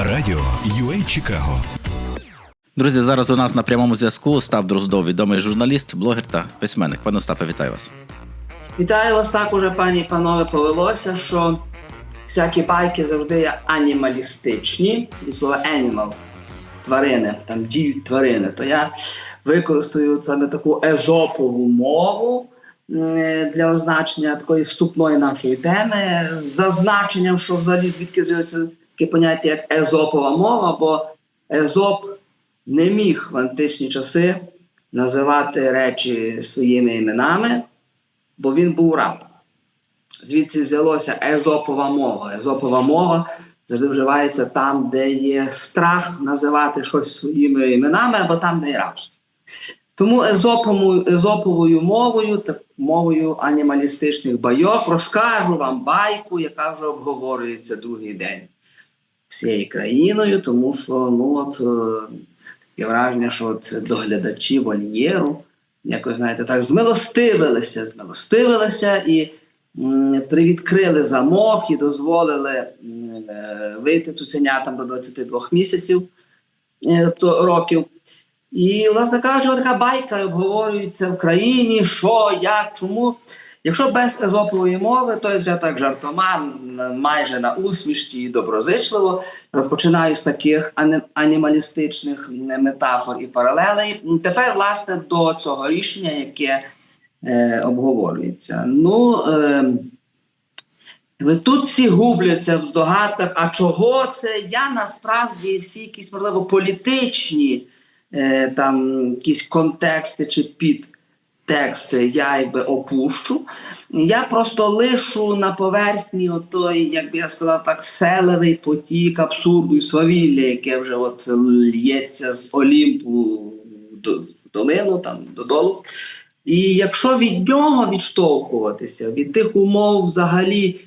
Радіо UA Чикаго. Друзі, зараз у нас на прямому зв'язку Остап Дроздов, відомий журналіст, блогер та письменник. Пане Остапе, вітаю вас. Вітаю вас так уже, пані і панове, повелося, що всякі байки завжди є анімалістичні, від слова animal, тварини, там діють тварини. То я використаю саме таку езопову мову для означення такої вступної нашої теми, з зазначенням, що взагалі звідки з'явилося таке поняття як езопова мова, бо езоп не міг в античні часи називати речі своїми іменами бо він був раб. Звідси взялося езопова мова. Езопова мова завжди вживається там, де є страх називати щось своїми іменами, або там, де є рабство. Тому езоповою, езоповою мовою, так мовою анімалістичних байок, розкажу вам байку, яка вже обговорюється другий день всією країною, тому що ну от е, таке враження, що от доглядачі вольєру якось знаєте, так змилостивилися, змилостивилися і м, привідкрили замок і дозволили е, вийти цуценятам до 22 місяців, тобто років. І, власне кажучи, така байка обговорюється в країні, що, як, чому. Якщо без езопової мови, то я вже так жартома, майже на усмішці і доброзичливо розпочинаю з таких анімалістичних метафор і паралелей. Тепер, власне, до цього рішення, яке е, обговорюється. Ну, е, тут всі губляться в здогадках, а чого це? Я насправді всі якісь, можливо, політичні е, там якісь контексти чи підтексти я якби опущу. Я просто лишу на поверхні отой, як би я сказав, так, селевий потік абсурду і свавілля, яке вже от лється з Олімпу в долину, там додолу. І якщо від нього відштовхуватися, від тих умов взагалі,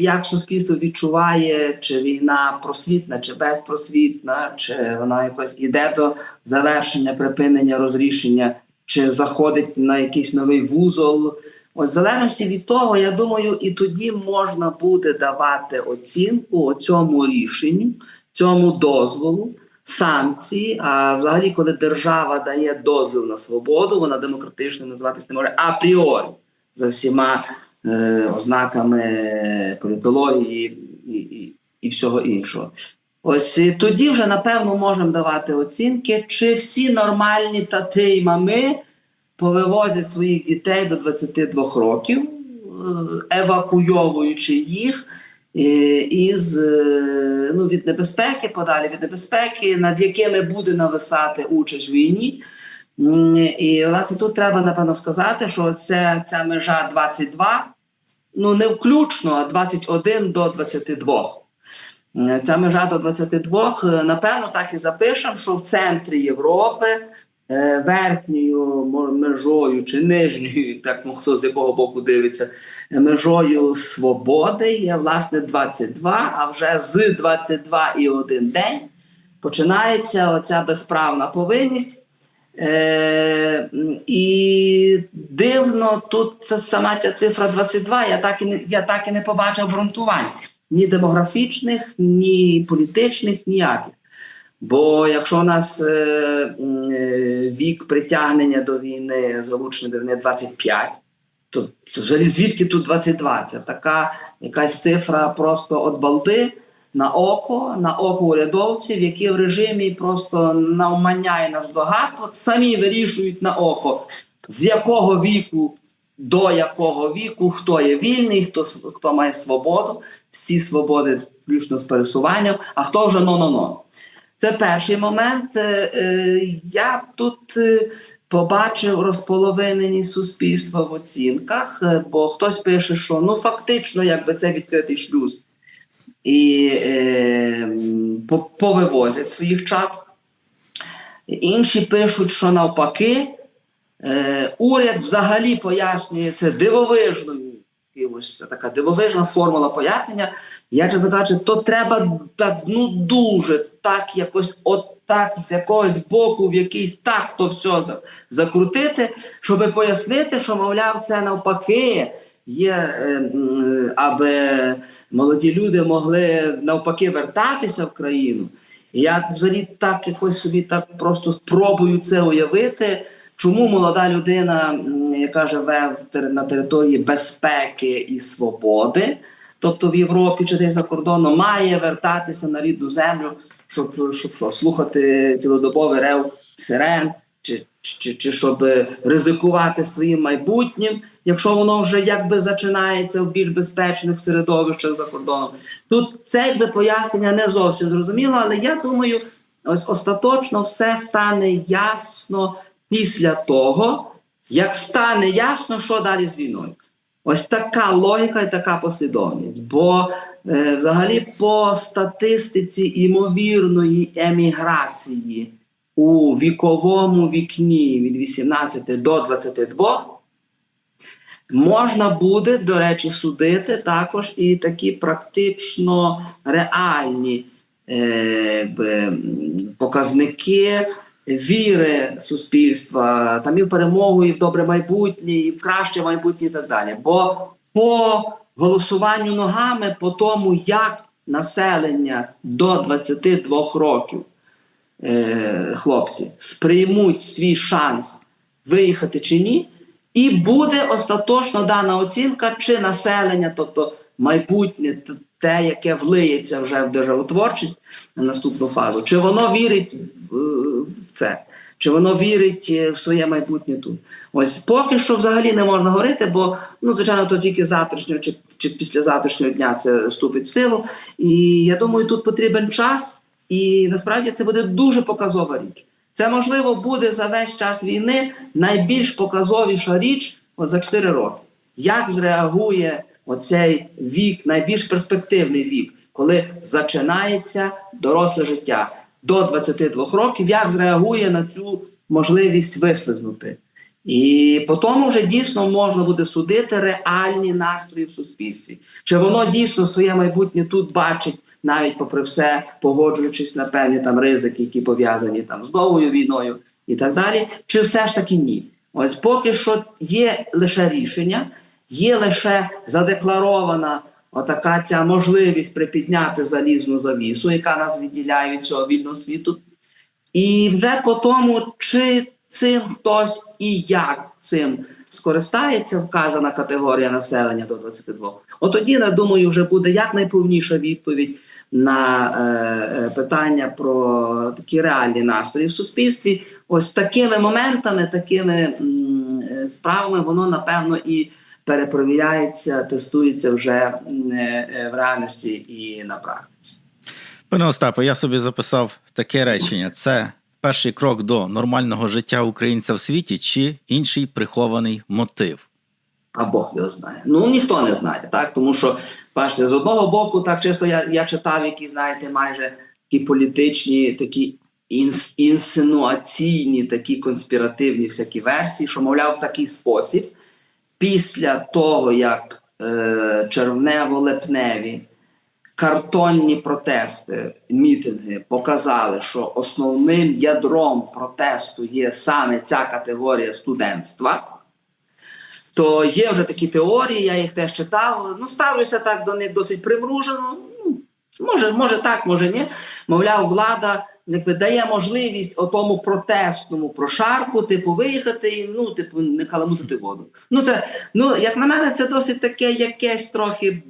як суспільство відчуває, чи війна просвітна, чи безпросвітна, чи вона якось іде до завершення, припинення, розрішення, чи заходить на якийсь новий вузол. От, в залежності від того, я думаю, і тоді можна буде давати оцінку цьому рішенню, цьому дозволу, санкції. А взагалі, коли держава дає дозвіл на свободу, вона демократично називатися не може апріорі за всіма е, ознаками політології і, і, і всього іншого. Ось і тоді вже напевно можемо давати оцінки, чи всі нормальні тати й мами повивозять своїх дітей до 22 років, е, евакуйовуючи їх е, із е, ну, від небезпеки, подалі від небезпеки, над якими буде нависати участь в війні. І власне тут треба напевно сказати, що це ця межа 22, ну не включно, а 21 до 22. Е, Ця межа до 22, е, напевно, так і запишемо, що в центрі Європи е, верхньою межою чи нижньою, так ну, хто з якого боку дивиться, межою свободи є власне 22, а вже з 22 і один день починається оця безправна повинність. Е, і дивно, тут це сама ця цифра 22, я так і не, я так і не побачив обґрунтувань ні демографічних, ні політичних, ніяких. Бо якщо у нас е, е, вік притягнення до війни, залучення до війни 25, то взагалі звідки тут 22? Це така якась цифра просто від балди на око, на око урядовців, які в режимі просто навмання і навздогад, от самі вирішують на око, з якого віку до якого віку, хто є вільний, хто, хто має свободу, всі свободи, включно з пересуванням, а хто вже но-но-но. Це перший момент. Е, е, Я тут е, побачив розполовинені суспільства в оцінках, бо хтось пише, що ну фактично, якби це відкритий шлюз, і е, повивозять своїх чат. Інші пишуть, що навпаки, е, уряд взагалі пояснює це дивовижною. Якимось, Це така дивовижна формула пояснення. Я чесно кажучи, то треба так ну дуже так якось от так з якогось боку, в якийсь так то все закрутити, щоб пояснити, що, мовляв, це навпаки є, е, аби молоді люди могли навпаки вертатися в країну. Я взагалі так якось собі так просто пробую це уявити. Чому молода людина, яка живе в на території безпеки і свободи, тобто в Європі чи десь за кордоном, має вертатися на рідну землю, щоб, щоб що, слухати цілодобовий рев сирен, чи, чи, чи щоб ризикувати своїм майбутнім, якщо воно вже якби зачинається в більш безпечних середовищах за кордоном. Тут це якби пояснення не зовсім зрозуміло, але я думаю, ось остаточно все стане ясно після того, як стане ясно, що далі з війною. Ось така логіка і така послідовність. Бо е, взагалі по статистиці імовірної еміграції у віковому вікні від 18 до 22 можна буде, до речі, судити також і такі практично реальні е, показники віри суспільства, там і в перемогу, і в добре майбутнє, і в краще майбутнє, і так далі. Бо по голосуванню ногами, по тому, як населення до 22 років е, хлопці сприймуть свій шанс виїхати чи ні, і буде остаточно дана оцінка, чи населення, тобто майбутнє, те, яке влиється вже в державотворчість на наступну фазу, чи воно вірить в, це, чи воно вірить е, в своє майбутнє тут. Ось поки що взагалі не можна говорити, бо ну, звичайно, то тільки завтрашнього чи, чи післязавтрашнього дня це вступить в силу. І я думаю, тут потрібен час, і насправді це буде дуже показова річ. Це можливо буде за весь час війни найбільш показовіша річ от за 4 роки. Як зреагує оцей вік, найбільш перспективний вік, коли зачинається доросле життя до 22 років, як зреагує на цю можливість вислизнути? І по тому вже дійсно можна буде судити реальні настрої в суспільстві. Чи воно дійсно своє майбутнє тут бачить, навіть попри все, погоджуючись на певні там ризики, які пов'язані там з новою війною і так далі, чи все ж таки ні? Ось поки що є лише рішення, є лише задекларована отака ця можливість припідняти залізну завісу, яка нас відділяє від цього вільного світу. І вже по тому, чи цим хтось і як цим скористається вказана категорія населення до 22. От тоді, я думаю, вже буде якнайповніша відповідь на е, е, питання про такі реальні настрої в суспільстві. Ось такими моментами, такими м, е, справами, воно напевно і перепровіряється, тестується вже е, в реальності і на практиці. Пане Остапе, я собі записав таке речення: це перший крок до нормального життя українця в світі чи інший прихований мотив. А Бог його знає. Ну ніхто не знає, так тому що бачите, з одного боку, так чисто я, я читав, які знаєте, майже такі політичні, такі інс, інсинуаційні, такі конспіративні всякі версії, що мовляв в такий спосіб, після того як е, червнево-лепневі картонні протести, мітинги показали, що основним ядром протесту є саме ця категорія студентства. То є вже такі теорії, я їх теж читав. Ну, ставлюся так до них досить примружено. Ну, може, може так, може ні. Мовляв, влада якби дає можливість отому протестному прошарку, типу, виїхати і ну, типу, не каламутити воду. Ну, це, ну, як на мене, це досить таке якесь трохи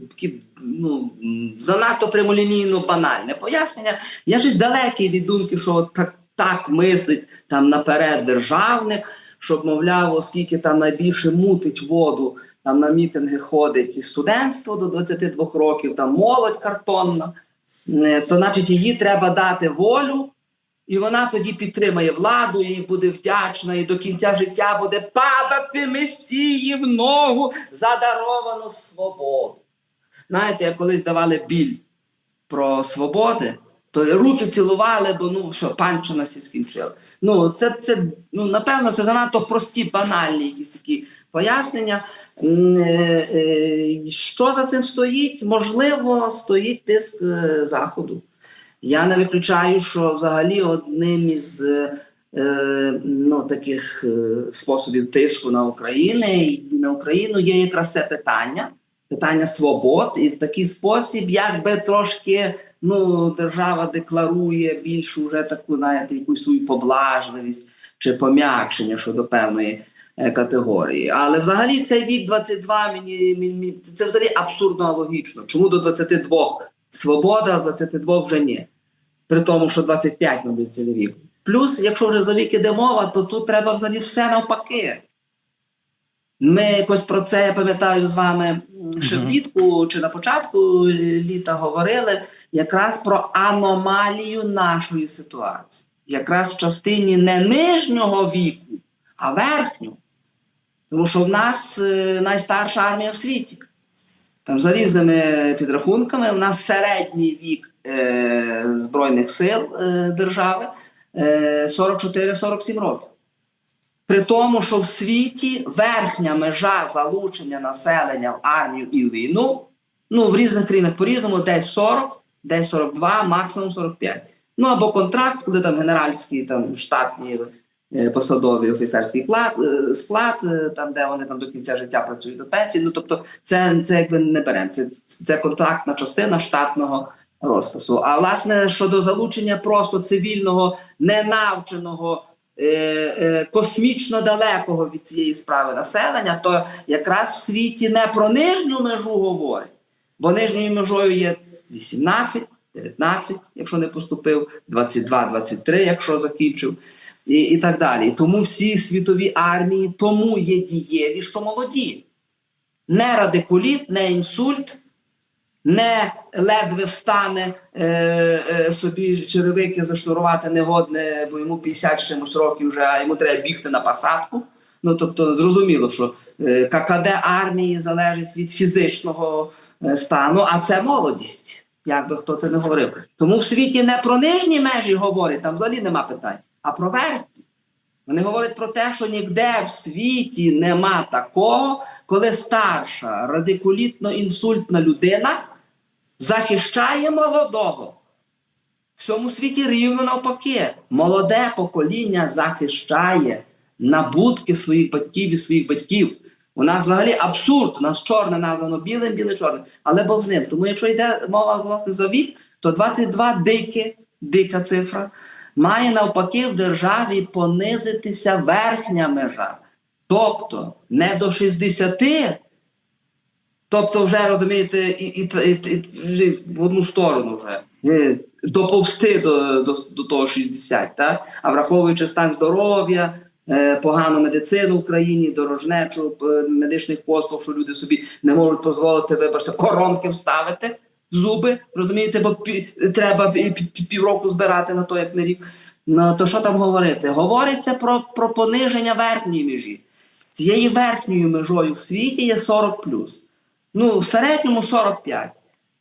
ну, занадто прямолінійно банальне пояснення. Я щось далекий від думки, що так, так мислить там наперед державник щоб, мовляв, оскільки там найбільше мутить воду, там на мітинги ходить і студентство до 22 років, там молодь картонна, то значить її треба дати волю, і вона тоді підтримає владу, і буде вдячна, і до кінця життя буде падати месії в ногу за даровану свободу. Знаєте, як колись давали біль про свободи, то руки цілували, бо ну що, панчо нас і скінчили. Ну, це, це ну, напевно, це занадто прості, банальні якісь такі пояснення. Е, е, Що за цим стоїть? Можливо, стоїть тиск е, заходу. Я не виключаю, що взагалі одним із ну, таких способів тиску на Україну і на Україну є якраз це питання, питання свобод, і в такий спосіб, якби трошки ну, держава декларує більшу вже таку, знаєте, якусь свою поблажливість чи пом'якшення щодо певної е, категорії. Але взагалі цей вік 22 мені, мені це взагалі абсурдно логічно. Чому до 22 свобода, з 22 вже ні? При тому, що 25 мабуть, це вік. Плюс, якщо вже за вік іде мова, то тут треба взагалі все навпаки. Ми якось про це я пам'ятаю з вами ще влітку чи на початку літа говорили якраз про аномалію нашої ситуації. Якраз в частині не нижнього віку, а верхнього. Тому що в нас е, найстарша армія в світі. Там за різними підрахунками, в нас середній вік е, Збройних сил е, держави е, 44-47 років. При тому, що в світі верхня межа залучення населення в армію і війну, ну в різних країнах по-різному, десь 40, десь 42, максимум 45. Ну або контракт, коли там генеральські там штатні е, посадові офіцерський клад, е, склад, е, там де вони там до кінця життя працюють до пенсії. Ну тобто, це, це якби не беремо. Це, це контрактна частина штатного розпису. А власне щодо залучення просто цивільного, ненавченого. Космічно далекого від цієї справи населення, то якраз в світі не про нижню межу говорить, бо нижньою межою є 18, 19, якщо не поступив, 22, 23, якщо закінчив, і, і так далі. Тому всі світові армії тому є дієві, що молоді. Не радикуліт, не інсульт, не ледве встане е, е, собі черевики зашнурувати негодне, бо йому 50 з чимось років вже, а йому треба бігти на посадку. Ну тобто, зрозуміло, що е, ККД армії залежить від фізичного е, стану, а це молодість, як би хто це не говорив. Тому в світі не про нижні межі говорять, там взагалі нема питань, а про верхні. Вони говорять про те, що ніде в світі нема такого, коли старша радикулітно-інсультна людина захищає молодого. В всьому світі рівно навпаки. Молоде покоління захищає набутки своїх батьків і своїх батьків. У нас взагалі абсурд. У нас чорне названо білим, біле чорне. Але Бог з ним. Тому якщо йде мова власне за вік, то 22 дике, дика цифра, має навпаки в державі понизитися верхня межа. Тобто не до 60, тобто вже розумієте, і, і, і, і, в одну сторону вже доповсти до, до, до того 60, так? а враховуючи стан здоров'я, погану медицину в країні, дорожнечу е, медичних послуг, що люди собі не можуть дозволити, вибачте, коронки вставити в зуби, розумієте, бо треба пі- пі- півроку збирати на то, як не рік. Ну то що там говорити? Говориться про, про пониження верхньої межі. Цією верхньою межою в світі є 40 Ну, в середньому 45.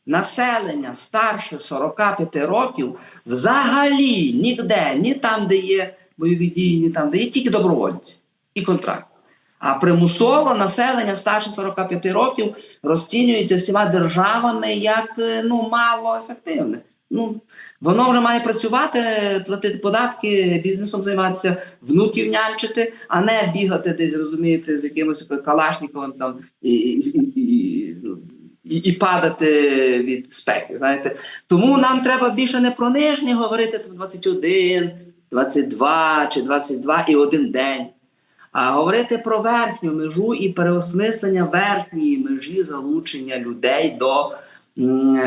Населення старше 45 років взагалі ніде, ні там, де є бойові дії, ні там, де є тільки добровольці і контракт. А примусово населення старше 45 років розцінюється всіма державами як е, ну, мало ефективне. Ну, воно вже має працювати, платити податки, бізнесом займатися, внуків нянчити, а не бігати десь, розумієте, з якимось калашниковим там і, і, і, і, і падати від спеки. Знаєте. Тому нам треба більше не про нижні говорити там 21, 22 чи 22 і один день. А говорити про верхню межу і переосмислення верхньої межі залучення людей до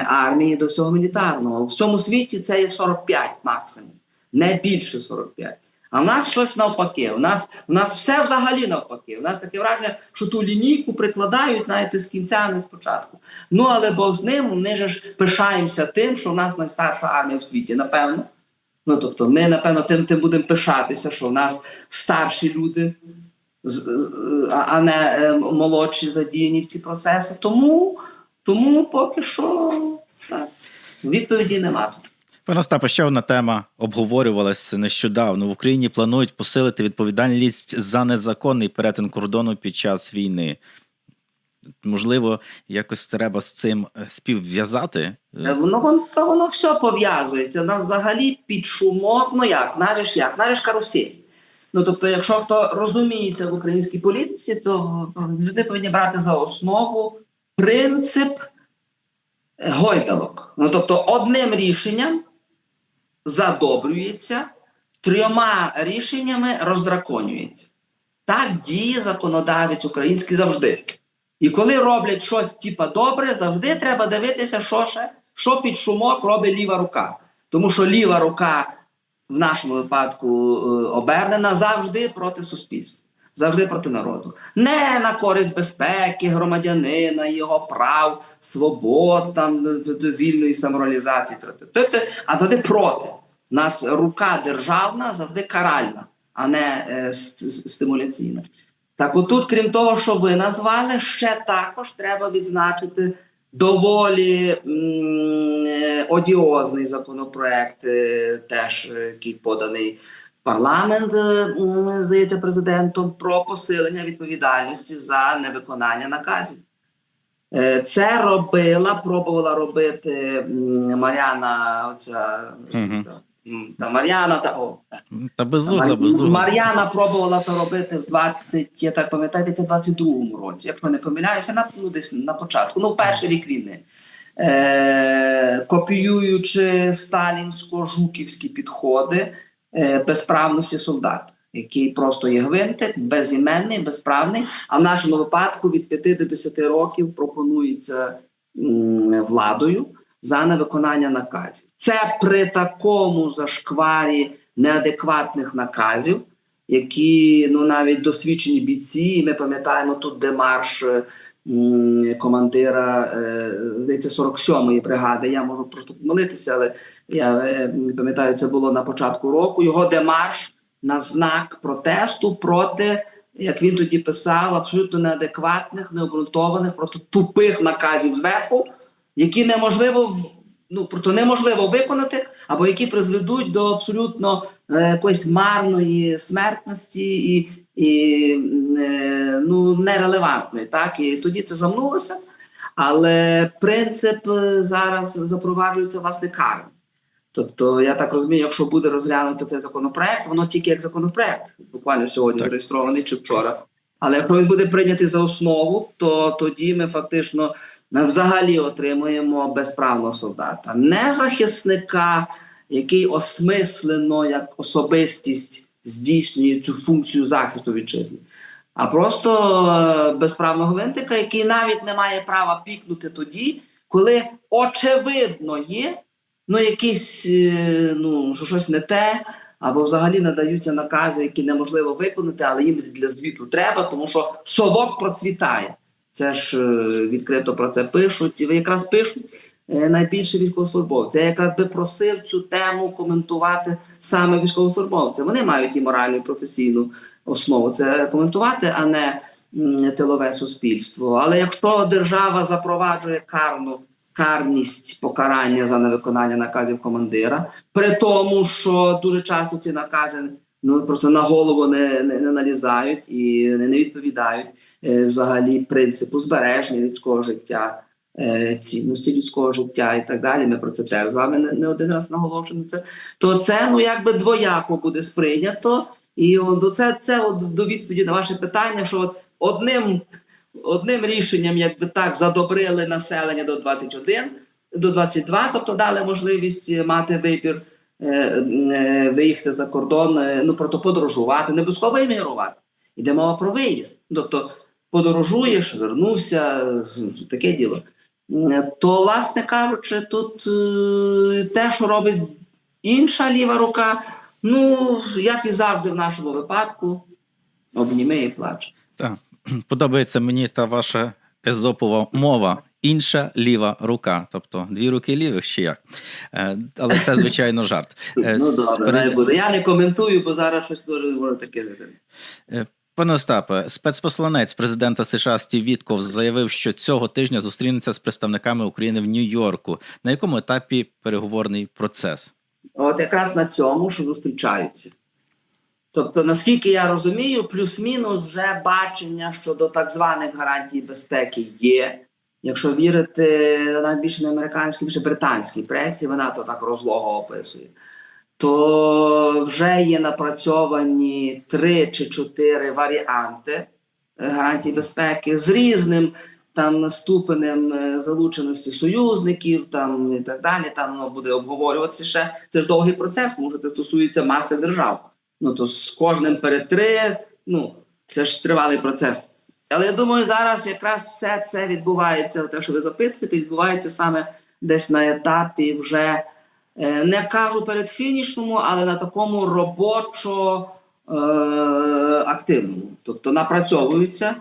армії, до всього мілітарного. В всьому світі це є 45 максимум, не більше 45. А в нас щось навпаки. У нас, у нас все взагалі навпаки. У нас таке враження, що ту лінійку прикладають, знаєте, з кінця, не спочатку. Ну але Бог з ним, ми ж пишаємося тим, що в нас найстарша армія в світі, напевно. Ну тобто, ми, напевно, тим, тим будемо пишатися, що в нас старші люди, а не е, молодші задіяні в ці процеси. Тому, тому поки що так, відповіді нема тут. Пане Остапе, ще одна тема обговорювалася нещодавно. В Україні планують посилити відповідальність за незаконний перетин кордону під час війни. Можливо, якось треба з цим е, співв'язати. Е, Воно, воно, воно все пов'язується. Нас взагалі під шумок, ну як, наже як, наже ж карусель. Ну тобто, якщо хто розуміється в українській політиці, то люди повинні брати за основу принцип гойдалок. Ну тобто, одним рішенням задобрюється, трьома рішеннями роздраконюється. Так діє законодавець український завжди. І коли роблять щось типа добре, завжди треба дивитися, що ще, що під шумок робить ліва рука. Тому що ліва рука в нашому випадку е, обернена завжди проти суспільства, завжди проти народу. Не на користь безпеки громадянина, його прав, свобод, там е, вільної самореалізації, т- т- т- а завжди проти. У нас рука державна завжди каральна, а не е, ст- ст- стимуляційна. Так, отут, крім того, що ви назвали, ще також треба відзначити доволі м, е, одіозний законопроект, е, теж е, який поданий в парламент, м, здається, президентом, про посилення відповідальності за невиконання наказів. Це робила, пробувала робити Мар'яна, оця Мгм. Та, Мар'яна, та о, Та безугла, безугла. Мар'яна пробувала то робити в 20, я так пам'ятаю, в 22-му році, якщо не помиляюся, на, ну, десь на початку, ну, перший рік війни. Е, копіюючи сталінсько-жуківські підходи е, безправності солдата, який просто є гвинтик, безіменний, безправний. А в нашому випадку від 5 до 10 років пропонується м, владою за невиконання наказів. Це при такому зашкварі неадекватних наказів, які ну навіть досвідчені бійці, і ми пам'ятаємо тут демарш е, командира, е, здається, 47-ї бригади. Я можу просто помилитися, але я е, пам'ятаю, це було на початку року. Його демарш на знак протесту проти. Як він тоді писав, абсолютно неадекватних, необґрунтованих, проти тупих наказів зверху, які неможливо ну просто неможливо виконати, або які призведуть до абсолютно е, якоїсь марної смертності і, і е, ну нерелевантної. Так і тоді це замнулося. Але принцип е, зараз запроваджується власне карний. Тобто, я так розумію, якщо буде розглянути цей законопроект, воно тільки як законопроект, буквально сьогодні Так. зареєстрований чи вчора. Але якщо він буде прийнятий за основу, то тоді ми фактично взагалі отримуємо безправного солдата, не захисника, який осмислено як особистість здійснює цю функцію захисту вітчизни, а просто е, безправного гвинтика, який навіть не має права пікнути тоді, коли очевидно є ну, якісь, е, ну, що щось не те, або взагалі надаються накази, які неможливо виконати, але їм для звіту треба, тому що совок процвітає. Це ж е, відкрито про це пишуть, і якраз пишуть е, найбільше військовослужбовці. Я якраз би просив цю тему коментувати саме військовослужбовці. Вони мають і моральну, і професійну основу це коментувати, а не тилове суспільство. Але якщо держава запроваджує карну карність покарання за невиконання наказів командира, при тому, що дуже часто ці накази ну просто на голову не, не, не налізають і не, не відповідають е, взагалі принципу збереження людського життя. е, Цінності людського життя і так далі. Ми про це теж з вами не, не один раз наголошуємо. Це то це ну якби двояко буде сприйнято, і от, це, це от до відповіді на ваше питання, що от одним одним рішенням, якби так задобрили населення до 21, до 22, тобто дали можливість мати вибір виїхати за кордон, е, ну просто подорожувати, не обов'язково іммігрувати. Йде мова про виїзд. Тобто подорожуєш, вернувся, е, таке діло. Е, То, власне кажучи, тут е, те, що робить інша ліва рука, ну як і завжди в нашому випадку, обніме і плаче. Так. Подобається мені та ваша езопова мова. Інша ліва рука, тобто дві руки лівих чи як. Е, Але це, звичайно, жарт. Е, Ну добре, не буде. Я не коментую, бо зараз щось дуже таке. Е, Пане Остапе, спецпосланець президента США Стів Вітков заявив, що цього тижня зустрінеться з представниками України в Нью-Йорку. На якому етапі переговорний процес? От якраз на цьому, що зустрічаються. Тобто, наскільки я розумію, плюс-мінус вже бачення щодо так званих гарантій безпеки є. Якщо вірити навіть більше не американській, більше британській пресі, вона то так розлого описує. то вже є напрацьовані три чи чотири варіанти е, гарантій безпеки з різним там ступенем е, залученості союзників, там і так далі. Там воно буде обговорюватися ще. Це ж довгий процес, тому що це стосується маси держав. Ну то з кожним перед ну це ж тривалий процес. Але я думаю, зараз якраз все це відбувається, те, що ви запитуєте, відбувається саме десь на етапі вже е, не кажу перед фінішному, але на такому робочо е, активному. Тобто напрацьовуються.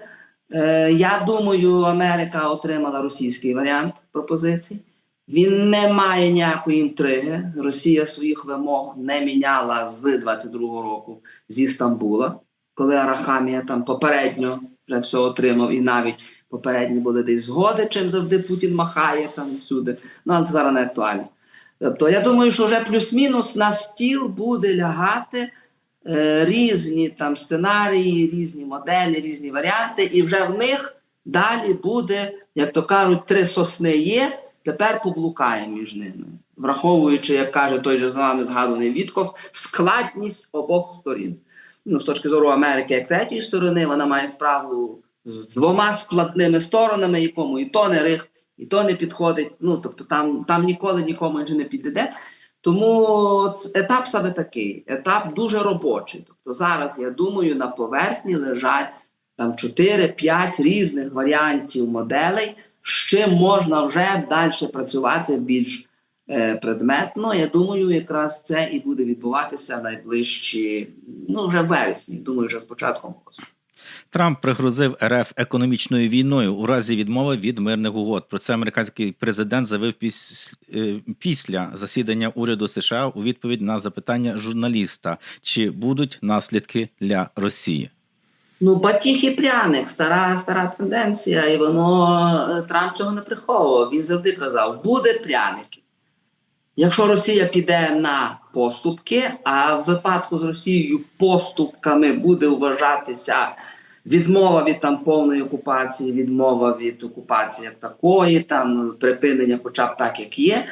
Е, я думаю, Америка отримала російський варіант пропозицій. Він не має ніякої інтриги. Росія своїх вимог не міняла з 22-го року зі Стамбула, коли Арахамія там попередньо вже все отримав, і навіть попередні були десь згоди, чим завжди Путін махає там всюди. Ну, але це зараз не актуально. Тобто, я думаю, що вже плюс-мінус на стіл буде лягати е, різні там сценарії, різні моделі, різні варіанти, і вже в них далі буде, як то кажуть, три сосни є. Тепер поблукаємо між ними, враховуючи, як каже той же з вами згаданий Вітков, складність обох сторін. Ну, з точки зору Америки, як третьої сторони, вона має справу з двома складними сторонами, якому і то не рих, і то не підходить. Ну тобто там, там ніколи нікому інше не підійде. Тому етап саме такий, етап дуже робочий. Тобто зараз, я думаю, на поверхні лежать там 4-5 різних варіантів моделей, з чим можна вже далі працювати більш предметно. Я думаю, якраз це і буде відбуватися найближчі, ну вже в вересні. Думаю, вже з початком осені. Трамп пригрозив РФ економічною війною у разі відмови від мирних угод. Про це американський президент заявив е, після засідання уряду США у відповідь на запитання журналіста, чи будуть наслідки для Росії. Ну, батіг і пряник, стара стара тенденція, і воно е, Трамп цього не приховував. Він завжди казав: буде пряники. Якщо Росія піде на поступки, а в випадку з Росією поступками буде вважатися відмова від там повної окупації, відмова від окупації як такої, там припинення, хоча б так, як є,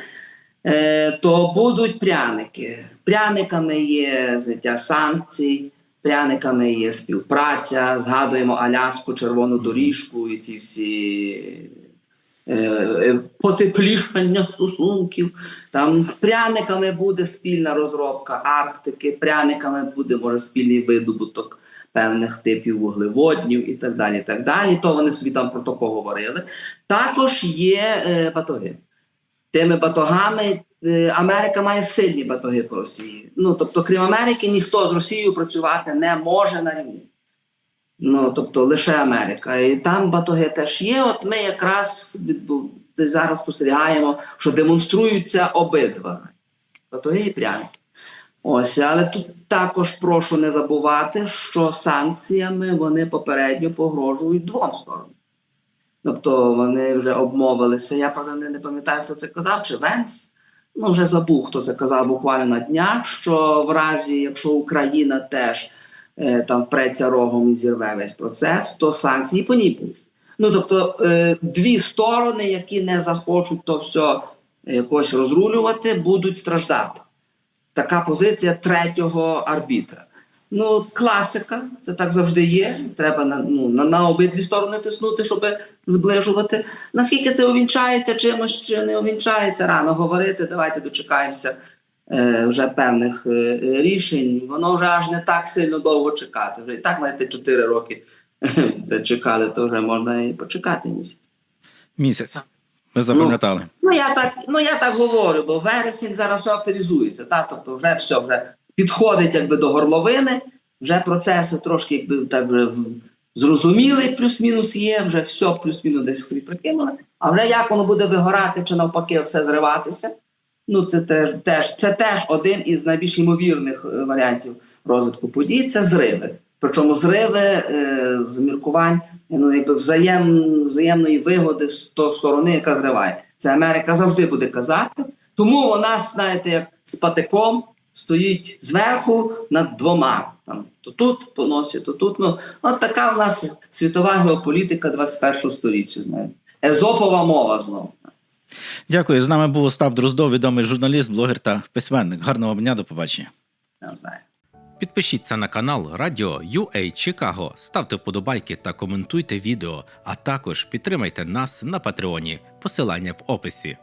е, то будуть пряники. Пряниками є зняття санкцій, пряниками є співпраця. Згадуємо Аляску, Червону доріжку і ці всі потеплішання стосунків. Там пряниками буде спільна розробка Арктики, пряниками буде може спільний видобуток певних типів вуглеводнів і так далі. Так далі. То вони собі там про то поговорили. Також є е, батоги. Тими батогами е, Америка має сильні батоги по Росії. Ну тобто, крім Америки, ніхто з Росією працювати не може на рівні. Ну тобто лише Америка. І там батоги теж є. От ми якраз зараз спостерігаємо, що демонструються обидва батоги і пряники. Ось, але тут також прошу не забувати, що санкціями вони попередньо погрожують двом сторонам. Тобто вони вже обмовилися. Я правда не, пам'ятаю, хто це казав, чи Венс. Ну, вже забув, хто це казав буквально на днях. Що в разі, якщо Україна теж там впреться рогом і зірве весь процес, то санкції по ній будуть. Ну тобто е, дві сторони, які не захочуть то все якось розрулювати, будуть страждати. Така позиція третього арбітра. Ну, класика, це так завжди є. Треба на, ну, на, на обидві сторони тиснути, щоб зближувати. Наскільки це увінчається чимось чи не увінчається, рано говорити. Давайте дочекаємося е, вже певних е, е, рішень. Воно вже аж не так сильно довго чекати. Вже і так, знаєте, 4 роки чекали, то вже можна і почекати місяць. Місяць. Ви запам'ятали. Ну я так, ну я так говорю, бо вересень зараз все активізується. Та? Тобто вже все вже підходить якби до горловини, вже процеси трошки якби так вже зрозуміли, плюс-мінус є, вже все плюс-мінус десь хтось прикинули. А вже як воно буде вигорати чи навпаки все зриватися? Ну це теж, теж це теж один із найбільш ймовірних е, варіантів розвитку подій. Це зриви. Причому зриви е, з міркувань ну, якби взаєм, взаємної вигоди з тої сторони, яка зриває. Це Америка завжди буде казати. Тому вона, знаєте, як з патиком стоїть зверху над двома. Там, то тут по то тут. Ну, от така в нас світова геополітика 21 століття. Знаєте. Езопова мова знову. Дякую. З нами був Остап Дроздов, відомий журналіст, блогер та письменник. Гарного дня, до побачення. Підпишіться на канал Радіо UA Чикаго, ставте вподобайки та коментуйте відео, а також підтримайте нас на Патреоні. Посилання в описі.